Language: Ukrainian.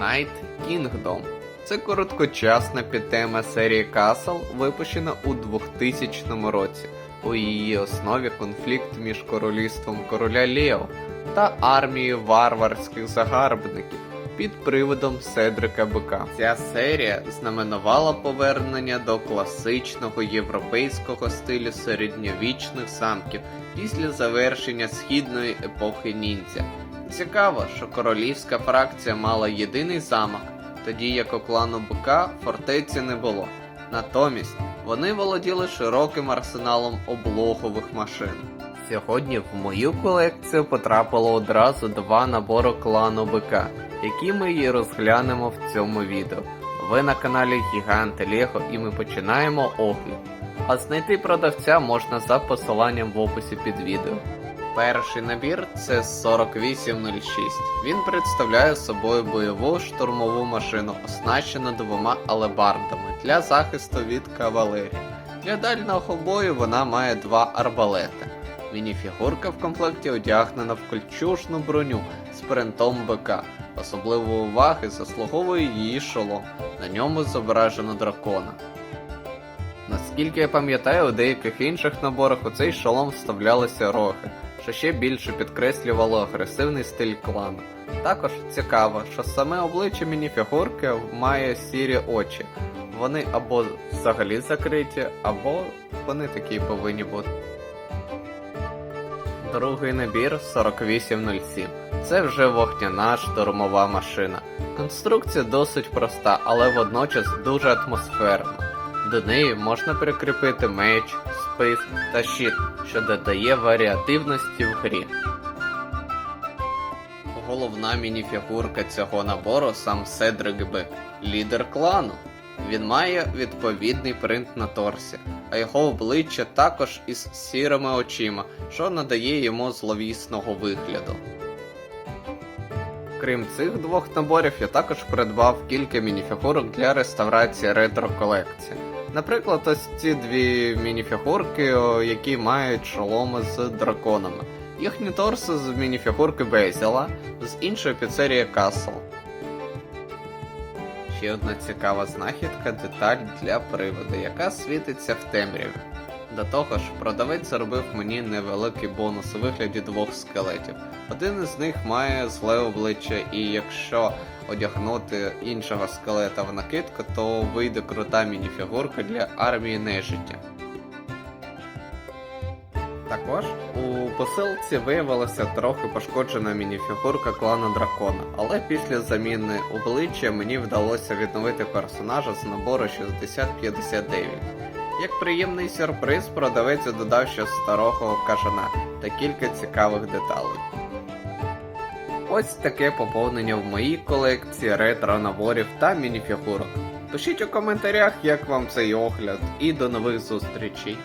Night Kingdom. Це короткочасна підтема серії Castle, випущена у 2000 році. У її основі конфлікт між королівством короля Лео та армією варварських загарбників під приводом Седрика Бика. Ця серія знаменувала повернення до класичного європейського стилю середньовічних замків після завершення східної епохи ніндзя. Цікаво, що королівська фракція мала єдиний замок, тоді як у клану Бика фортеці не було. Натомість вони володіли широким арсеналом облогових машин. Сьогодні в мою колекцію потрапило одразу два набори клану Бика, які ми і розглянемо в цьому відео. Ви на каналі Гіганти Лего і ми починаємо огляд. А знайти продавця можна за посиланням в описі під відео. Перший набір це 4806. Він представляє собою бойову штурмову машину, оснащену двома алебардами для захисту від кавалерії. Для дальнього бою вона має два арбалети. Мініфігурка в комплекті одягнена в кольчужну броню з принтом БК. Особливої уваги заслуговує її шолом. На ньому зображено дракона. Наскільки я пам'ятаю, у деяких інших наборах у цей шолом вставлялися роги, що ще більше підкреслювало агресивний стиль клану. Також цікаво, що саме обличчя мініфігурки має сірі очі. Вони або взагалі закриті, або вони такі повинні бути. Другий набір 4807. Це вже вогняна штурмова машина. Конструкція досить проста, але водночас дуже атмосферна. До неї можна прикріпити меч, спис та щит, що додає варіативності в грі. Головна мініфігурка цього набору сам Седрик Бек, лідер клану. Він має відповідний принт на торсі, а його обличчя також із сірими очима, що надає йому зловісного вигляду. Крім цих двох наборів, я також придбав кілька мініфігурок для реставрації ретро-колекції. Наприклад, ось ці дві мініфігурки, які мають шоломи з драконами. Їхні торси з мініфігурки Безіла, з іншої піцерії Castle. Ще одна цікава знахідка деталь для приводу, яка світиться в темряві. До того ж, продавець зробив мені невеликий бонус у вигляді двох скелетів. Один із них має зле обличчя, і якщо одягнути іншого скелета в накидку, то вийде крута мініфігурка для армії нежиття. Також у посилці виявилася трохи пошкоджена мініфігурка клану дракона, але після заміни обличчя мені вдалося відновити персонажа з набору 6059. Як приємний сюрприз, продавець додав ще старого кажана та кілька цікавих деталей. Ось таке поповнення в моїй колекції ретро наборів та мініфігурок. Пишіть у коментарях, як вам цей огляд, і до нових зустрічей.